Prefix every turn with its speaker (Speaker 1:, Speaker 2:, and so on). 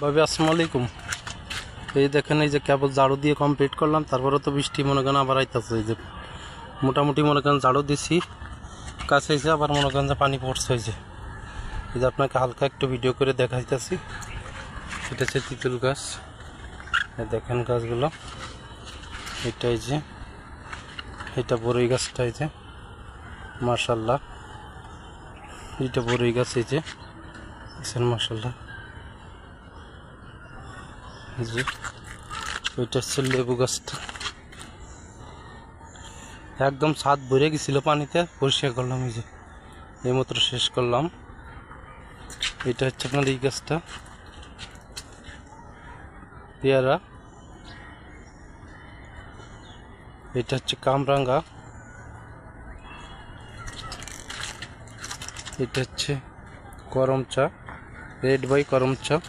Speaker 1: ভাবি, আসসালামু আলাইকুম। এই দেখেন, এই যে কেবল ঝাড়ু দিয়ে কমপ্লিট করলাম, তারপরে তো বৃষ্টি মনে করেন আবার আইতাছে, এই যে মোটামুটি মনে করেন ঝাড়ু দিছি, কাছে হয়েছে আবার মনে করেন যে পানি পড়ছে হয়েছে এই যে আপনাকে হালকা একটু ভিডিও করে দেখাইতেছি, এটা হচ্ছে তিতুল গাছ। দেখেন গাছগুলো, এটা এই যে, এটা বড়ই গাছটা, এই যে মার্শাল্লাহ এটা বড়ই গাছ, এই যে মার্শাল্লাহ জি ওইটা হচ্ছে লেবু গাছটা। একদম ছাদ ভরে গেছিল পানিতে। পরিষ্কার করলাম এই যে। এই মাত্র শেষ করলাম। এটা হচ্ছে আপনার এই গাছটা। পেয়ারা। এটা হচ্ছে কামরাঙ্গা। এটা হচ্ছে করম চা রেড বাই করম চা